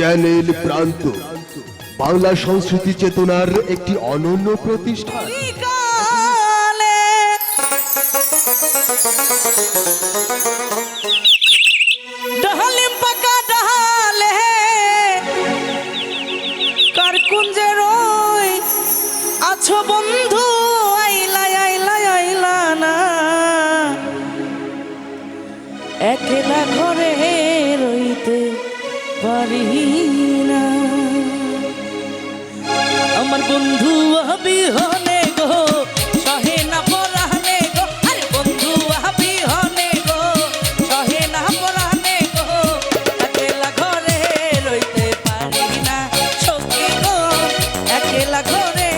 Channel প্রান্ত। বাংলা সংস্কৃতি চেতনার একটি অনন্য প্রতিষ্ঠান। আছো বন্ধু ঘরে পারি না আমার বন্ধু অবিহনে গো সহে না পরাহনে গো, আরে বন্ধু অবিহনে গো সহে না পরাহনে গো, একলা ঘরে রইতে পারি না সখী গো, একলা ঘরে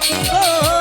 Oh.